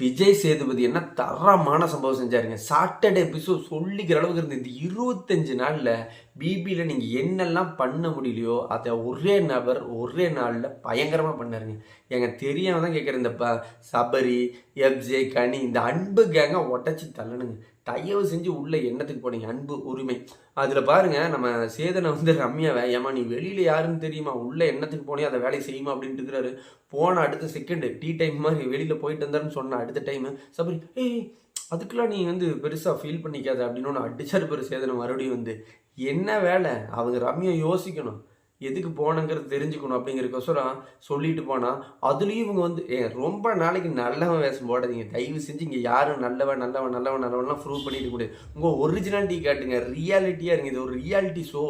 விஜய் சேதுபதி என்ன தரமான சம்பவம் செஞ்சாருங்க. சாட்டர்டே எபிசோட் சொல்லிக்கிற அளவுக்கு இருந்த இந்த இருபத்தஞ்சு நாளில் பிபியில் நீங்கள் என்னெல்லாம் பண்ண முடியலையோ அதை ஒரே நபர் ஒரே நாளில் பயங்கரமாக பண்ணாருங்க. எங்க தெரியாம தான் கேட்குறேன் இந்த ப சபரி எப்ஜே கனி இந்த அன்பு கேங்க உடச்சி தள்ளணுங்க. தயவு செஞ்சு உள்ள எண்ணத்துக்கு போனீங்க. அன்பு உரிமை. அதில் பாருங்கள் நம்ம சேதனை வந்து ரம்யாவை ஏமா நீ வெளியில் யாருன்னு தெரியுமா? உள்ள எண்ணத்துக்கு போனே அதை வேலையை செய்யுமா அப்படின்ட்டு இருக்கிறாரு. போன அடுத்த செகண்டு டீ டைம் மாதிரி வெளியில் போயிட்டு வந்தாருன்னு சொன்ன அடுத்த டைமு சபரி ஏய் அதுக்கெல்லாம் நீ வந்து பெருசாக ஃபீல் பண்ணிக்காத அப்படின்னு ஒன்று அடிச்சாரு பெரு சேதனை மறுபடியும் வந்து. என்ன வேலை? அவங்க ரம்யா யோசிக்கணும். எதுக்கு போனங்கிறது தெரிஞ்சுக்கணும் அப்படிங்கிறக்கோசரம் சொல்லிட்டு போனால் அதுலேயும் இவங்க வந்து ஏ ரொம்ப நாளைக்கு நல்லவன் வேஷம் போடாதீங்க. தயவு செஞ்சு இங்கே யாரும் நல்லவன் நல்லவன் நல்லவன் நல்லவன்லாம் ப்ரூவ் பண்ணிட்டு கூடாது உங்கள் ஒரிஜினாலிட்டி காட்டுங்க. ரியாலிட்டியாக இருங்க. இது ஒரு ரியாலிட்டி ஷோ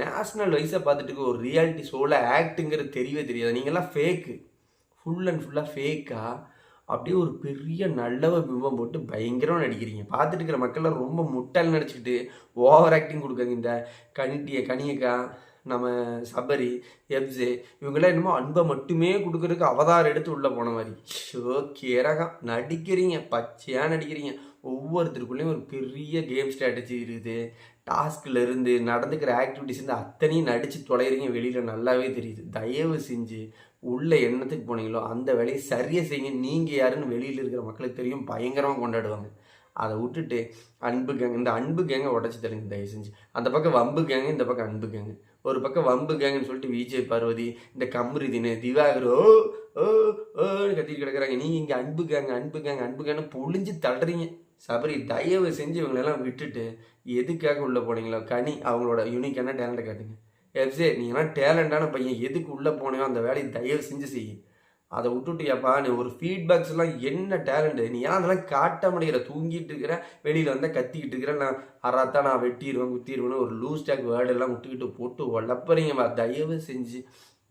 நேஷ்னல் வைஸாக பார்த்துட்டு ஒரு ரியாலிட்டி ஷோவில் ஆக்ட்டுங்கிறது தெரியவே தெரியாது. நீங்கள்லாம் ஃபேக்கு ஃபுல் அண்ட் ஃபுல்லாக ஃபேக்காக அப்படியே ஒரு பெரிய நல்லவ பிம்பம் போட்டு பயங்கரமாக நடிக்கிறீங்க. பார்த்துட்டு இருக்கிற மக்கள்லாம் ரொம்ப முட்டாள் நடிச்சுக்கிட்டு ஓவர் ஆக்டிங் கொடுக்காதீங்க. இந்த கனிட்டிய கனியக்கா நம்ம சபரி எப்ஸு இவங்கெல்லாம் என்னமோ அன்பை மட்டுமே கொடுக்குறதுக்கு அவதாரம் எடுத்து உள்ளே போன மாதிரி. ஷோ கேரகம் நடிக்கிறீங்க பச்சையாக நடிக்கிறீங்க. ஒவ்வொருத்தருக்குள்ளேயும் ஒரு பெரிய கேம் ஸ்ட்ராட்டஜி இருக்குது. டாஸ்கில் இருந்து நடந்துக்கிற ஆக்டிவிட்டிஸ்லேருந்து அத்தனையும் நடித்து தொலைகிறீங்க வெளியில் நல்லாவே தெரியுது. தயவு செஞ்சு உள்ள எண்ணத்துக்கு போனீங்களோ அந்த வேலையை சரியாக செய்யுங்க. நீங்கள் யாருன்னு வெளியில் இருக்கிற மக்களுக்கு தெரியும். பயங்கரமாக கொண்டாடுவாங்க. அதை விட்டுட்டு அன்பு கேங்க இந்த அன்பு கேங்கை உடச்சி தருங்க தயவு செஞ்சு. அந்த பக்கம் வம்பு கேங்க இந்த பக்கம் அன்பு கேங்க ஒரு பக்கம் வம்பு கேங்கன்னு சொல்லிட்டு விஜய் பார்வதி இந்த கம்ருதினு திவாகர் ஓ ஓ ஓன்னு கத்திட்டு கிடக்குறாங்க. நீங்கள் இங்கே அன்பு கேங்க அன்பு கேங்க அன்பு கேங்க பொழிஞ்சு தள்ளுறீங்க. சபரி தயவு செஞ்சு இவங்களெல்லாம் விட்டுட்டு எதுக்காக உள்ளே போனீங்களோ கனி அவங்களோட யூனிக்கான டேலண்ட்டை காட்டுங்க. எஃப்சே நீங்களாம் டேலண்டான பையன். எதுக்கு உள்ளே போனையோ அந்த வேலையை தயவு செஞ்சு செய்யும் அதை விட்டுட்டியாப்பா நீ ஒரு ஃபீட்பேக்ஸ்லாம் என்ன டேலண்ட்டு நீ ஏன் அதெல்லாம் காட்ட முடியல தூங்கிட்டு இருக்கிற வெளியில் வந்தால் கத்திக்கிட்டு இருக்கிற நான் அறாத்தான் நான் வெட்டிடுவேன் குத்திடுவேன்னு ஒரு லூஸ் டேக் வேர்டெல்லாம் விட்டுக்கிட்டு போட்டு உழப்பறீங்கம்மா தயவு செஞ்சு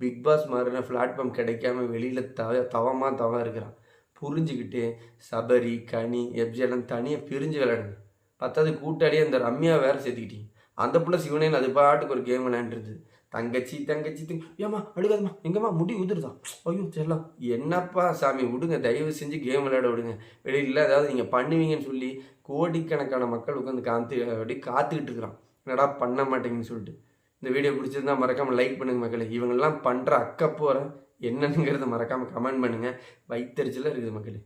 பிக் பாஸ் மாதிரின பிளாட்ஃபார்ம் கிடைக்காம வெளியில் தவ தவமாக தவம் இருக்கிறான். புரிஞ்சுக்கிட்டு சபரி கனி எப்ஜெல்லாம் தனியாக பிரிஞ்சு விளையாடுங்க. பத்தாவது கூட்டாளியே அந்த ரம்யா வேறு சேர்த்துக்கிட்டீங்க. அந்த பிள்ளை சிவனேன் அது பாட்டுக்கு ஒரு கேம் விளையாண்டுருது. தங்கச்சி தங்கச்சி தங்க ஏம்மா அழுகாதம்மா எங்கம்மா முடி உதிருதான் ஐயோ செல்லாம் என்னப்பா சாமி விடுங்க தயவு செஞ்சு கேம் விளையாட விடுங்க. வெளியில் ஏதாவது நீங்கள் பண்ணுவீங்கன்னு சொல்லி கோடிக்கணக்கான மக்கள் உட்காந்து காத்து அப்படி காத்துக்கிட்டு இருக்கிறான். என்னடா பண்ண மாட்டேங்கன்னு சொல்லிட்டு. இந்த வீடியோ பிடிச்சிருந்தா மறக்காமல் லைக் பண்ணுங்கள் மக்களை. இவங்கெல்லாம் பண்ணுற அக்கப்போற என்னங்கிறத மறக்காமல் கமெண்ட் பண்ணுங்கள் வைத்தறிச்சலாக இருக்குது மக்களே.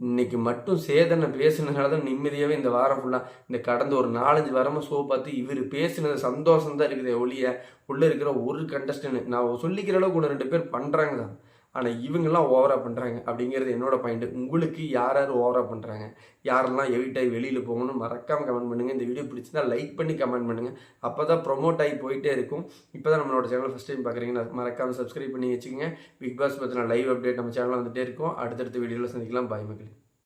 இன்னைக்கு மட்டும் சேதனை பேசினதுனால தான் நிம்மதியாகவே இந்த வாரம் ஃபுல்லாக இந்த கடந்த ஒரு நாலஞ்சு வாரமாக ஷோ பார்த்து இவர் பேசினது சந்தோஷம் தான் இருக்குது ஒளிய உள்ளே இருக்கிற ஒரு கண்டஸ்டன்ட் நான் சொல்லிக்கிற அளவுக்கு ஒன்று ரெண்டு பேர் பண்ணுறாங்க தான் ஆனால் இவங்கெல்லாம் ஓவராக பண்ணுறாங்க அப்படிங்கிறது என்னோடய பாயிண்ட் உங்களுக்கு யார் யார் ஓவராக பண்ணுறாங்க யாரெல்லாம் எவிட்டாகி வெளியில் போகணும் மறக்காமல் கமெண்ட் பண்ணுங்கள் இந்த வீடியோ பிடிச்சிருந்தா லைக் பண்ணி கமெண்ட் பண்ணுங்கள் அப்போ தான் ப்ரொமோட் ஆகி போயிட்டே இருக்கும். இப்போ தான் நம்மளோட சேனல் ஃபஸ்ட் டைம் பார்க்குறீங்கன்னா மறக்காமல் சப்ஸ்கிரைப் பண்ணி வச்சுக்கோங்க. பிக் பாஸ் பற்றின லைவ் அப்டேட் நம்ம சேனலில் வந்துகிட்டே இருக்கும். அடுத்தடுத்த வீடியோவில் சந்திக்கலாம். பாய் மக்களே.